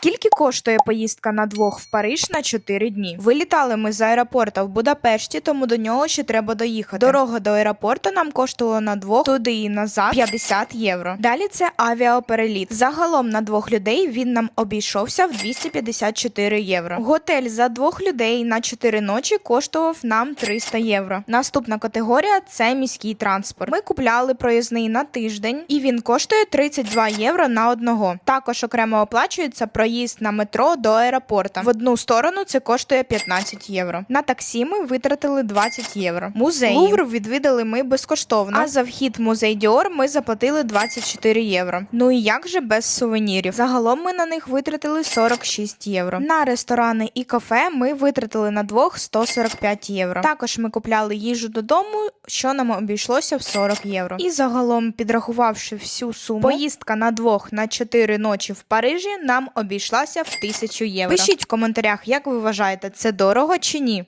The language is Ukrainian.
Скільки коштує поїздка на двох в Париж на 4 дні? Вилітали ми з аеропорта в Будапешті, тому до нього ще треба доїхати. Дорога до аеропорту нам коштувала на двох туди і назад 50 євро. Далі це авіапереліт. Загалом на двох людей він нам обійшовся в 254 євро. Готель за двох людей на 4 ночі коштував нам 300 євро. Наступна категорія це міський транспорт. Ми купляли проїзний на тиждень, і він коштує 32 євро на одного. Також окремо оплачується проїзд на метро до аеропорта. В одну сторону це коштує 15 євро. На таксі ми витратили 20 євро. Музей Лувр відвідали ми безкоштовно. А за вхід в музей Діор ми заплатили 24 євро. Ну і як же без сувенірів? Загалом ми на них витратили 46 євро. На ресторани і кафе ми витратили на двох 145 євро. Також ми купляли їжу додому, що нам обійшлося в 40 євро. І загалом, підрахувавши всю суму, поїздка на двох на 4 ночі в Парижі нам обійшлася в 1000 євро. Пишіть в коментарях, як ви вважаєте, це дорого чи ні.